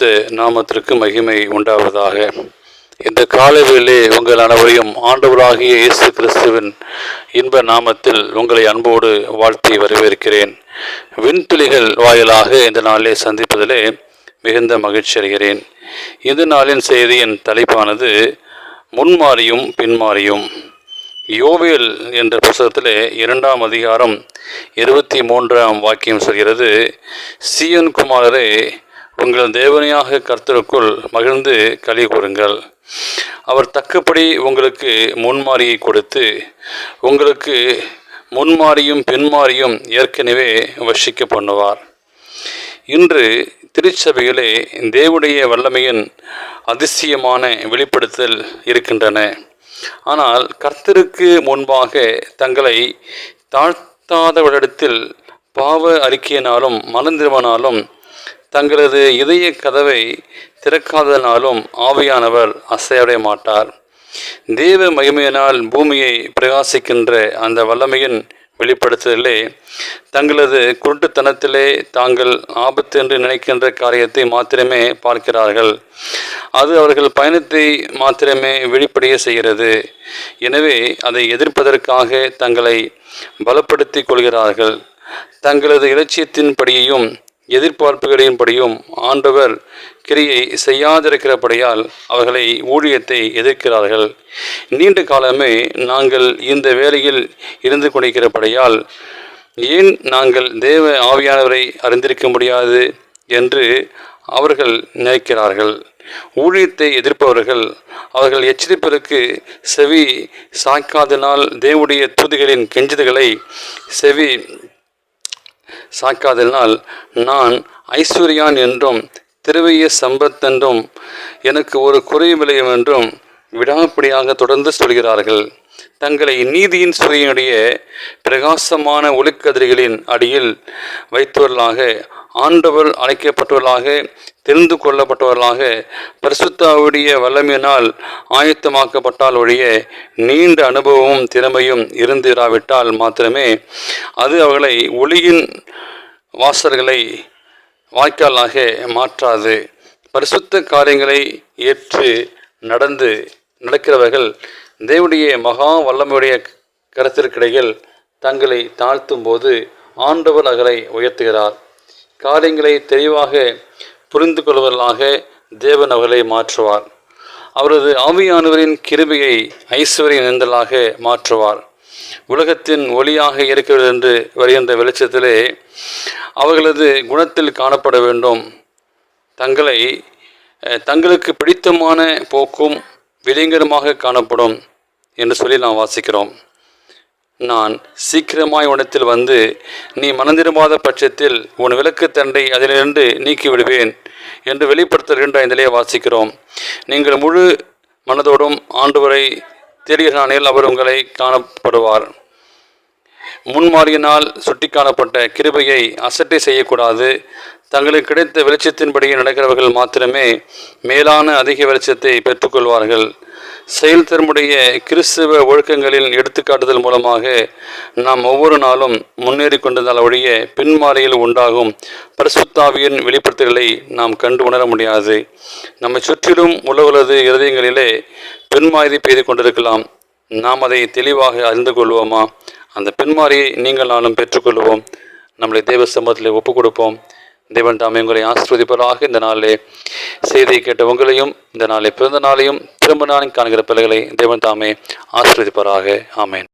பரிசுத்த நாமத்திற்கு மகிமை உண்டாவதாக. இந்த காலவேளை உங்கள் அனைவரையும் ஆண்டவராகிய இயேசு கிறிஸ்துவின் இன்ப நாமத்தில் உங்களை அன்போடு வாழ்த்தி வரவேற்கிறேன். விண்துளிகள் வாயிலாக இந்த நாளிலே சந்திப்பதிலே மிகுந்த மகிழ்ச்சி அடைகிறேன். இந்த நாளின் செய்தியின் தலைப்பானது முன்மாறியும் பின்மாறியும் யோவேல் என்ற புத்தகத்திலே இரண்டாம் அதிகாரம் இருபத்தி மூன்றாம் வாக்கியம் சொல்கிறது சியன் குமாரரே உங்கள் தேவனையாக கர்த்தருக்குள் மகிழ்ந்து களி கூறுங்கள். அவர் தக்கபடி உங்களுக்கு முன்மாரியை கொடுத்து உங்களுக்கு முன்மாரியும் பின்மாரியும் ஏற்கனவே வசிக்க பண்ணுவார். இன்று திருச்சபையிலே தேவுடைய வல்லமையின் அதிசயமான வெளிப்படுத்தல் இருக்கின்றன. ஆனால் கர்த்தருக்கு முன்பாக தங்களை தாழ்த்தாதவரிடத்தில் பாவ அறிக்கையினாலும் மலந்திருவனாலும் தங்களது இதய கதவை திறக்காதனாலும் ஆவியானவர் அசையடைய மாட்டார். தேவ மகிமையினால் பூமியை பிரகாசிக்கின்ற அந்த வல்லமையின் வெளிப்படுத்துதலே தங்களது குருட்டுத்தனத்திலே தாங்கள் ஆபத்து என்று நினைக்கின்ற காரியத்தை மாத்திரமே பார்க்கிறார்கள். அது அவர்கள் பயணத்தை மாத்திரமே வெளிப்படைய செய்கிறது. எனவே அதை எதிர்ப்பதற்காக தங்களை பலப்படுத்திக் கொள்கிறார்கள். தங்களது இலட்சியத்தின்படியையும் எதிர்பார்ப்புகளின்படியும் ஆண்டவர் கிரியை செய்யாதிருக்கிறபடியால் அவர்களை ஊழியத்தை எதிர்க்கிறார்கள். நீண்ட காலமே நாங்கள் இந்த வேலையில் இருந்து கொண்டிருக்கிறபடியால் ஏன் நாங்கள் தேவ ஆவியானவரை அறிந்திருக்க முடியாது என்று அவர்கள் நினைக்கிறார்கள். ஊழியத்தை எதிர்ப்பவர்கள் அவர்கள் எச்சரிப்பதற்கு செவி சாய்க்காதனால் தேவடைய தூதுகளின் கெஞ்சுதல்களை செவி சாக்காதனால் நான் ஐஸ்வர்யான் என்றும் திருவைய சம்பத் என்றும் எனக்கு ஒரு குறைவிலையும் என்றும் விடாப்பிடியாக தொடர்ந்து சொல்கிறார்கள். தங்களை நீதியின் சூரியனுடைய பிரகாசமான ஒளிக்கதிரிகளின் அடியில் வைத்தவர்களாக ஆண்டவர் அழைக்கப்பட்டவர்களாக தெரிந்து கொள்ளப்பட்டவர்களாக பரிசுத்தாவுடைய வல்லமையினால் ஆயத்தமாக்கப்பட்டால் ஒழிய நீண்ட அனுபவமும் திறமையும் இருந்திராவிட்டால் மாத்திரமே அது அவர்களை ஒளியின் வாசல்களை வாய்க்காலாக மாற்றாது. பரிசுத்த காரியங்களை ஏற்று நடந்து நடக்கிறவர்கள் தேவனுடைய மகா வல்லமையுடைய கருத்திற்கிடையில் தங்களை தாழ்த்தும் போது ஆண்டவர் அகலை உயர்த்துகிறார். காரியங்களை தெளிவாக புரிந்து கொள்வதாக தேவன் அவர்களை மாற்றுவார். அவரது ஆவியானவரின் கிருபையை ஐஸ்வர்ய நின்றலாக மாற்றுவார். உலகத்தின் ஒளியாக இருக்கிறது என்று வருகின்ற வெளிச்சத்திலே அவர்களது குணத்தில் காணப்பட வேண்டும். தங்களை தங்களுக்கு பிடித்தமான போக்கும் விலைங்கரமாக காணப்படும். என்று சொல்லி நாம் வாசிக்கிறோம். நான் சீக்கிரமாய் உனத்தில் வந்து நீ மனந்திரும்பாத பட்சத்தில் உன் விளக்கு தண்டை அதிலிருந்து நீக்கிவிடுவேன் என்று வெளிப்படுத்துகின்ற இந்த வாசிக்கிறோம். நீங்கள் முழு மனதோடும் ஆண்டவரை தேடுகிறானில் அவர் உங்களை காணப்படுவார். முன்மாறியினால் சுட்டி காணப்பட்ட கிருபையை அசட்டை செய்யக்கூடாது. தங்களுக்கு கிடைத்த வெளிச்சத்தின்படியே நடக்கிறவர்கள் மாத்திரமே மேலான அதிக வெளிச்சத்தை பெற்றுக்கொள்வார்கள். செயல்திறமுடைய கிறிஸ்துவ ஒழுக்கங்களில் எடுத்துக்காட்டுதல் மூலமாக நாம் ஒவ்வொரு நாளும் முன்னேறி கொண்டதால் ஒழிய பின்மாறியில் உண்டாகும் பரிசுத்தாவியின் வெளிப்படுத்தல்களை நாம் கண்டு உணர முடியாது. நம்மை சுற்றிலும் உலகளது இருதயங்களிலே பின்மாறி பெய்து கொண்டிருக்கலாம். நாம் அதை தெளிவாக அறிந்து கொள்வோமா? அந்த பின்மாரியை நீங்கள் நானும் பெற்றுக்கொள்வோம். நம்மளை தேவ சம்பவத்தில் ஒப்புக் கொடுப்போம் தேவன் தாமே உங்களை ஆசிர்வதிப்பதாக இந்த நாளிலே செய்தியை கேட்ட உங்களையும் இந்த நாளை பிறந்த நாளையும் திரும்ப நாளையும் காண்கிற பிள்ளைகளை தேவன் தாமே ஆசிர்வதிப்பதாக ஆமேன்.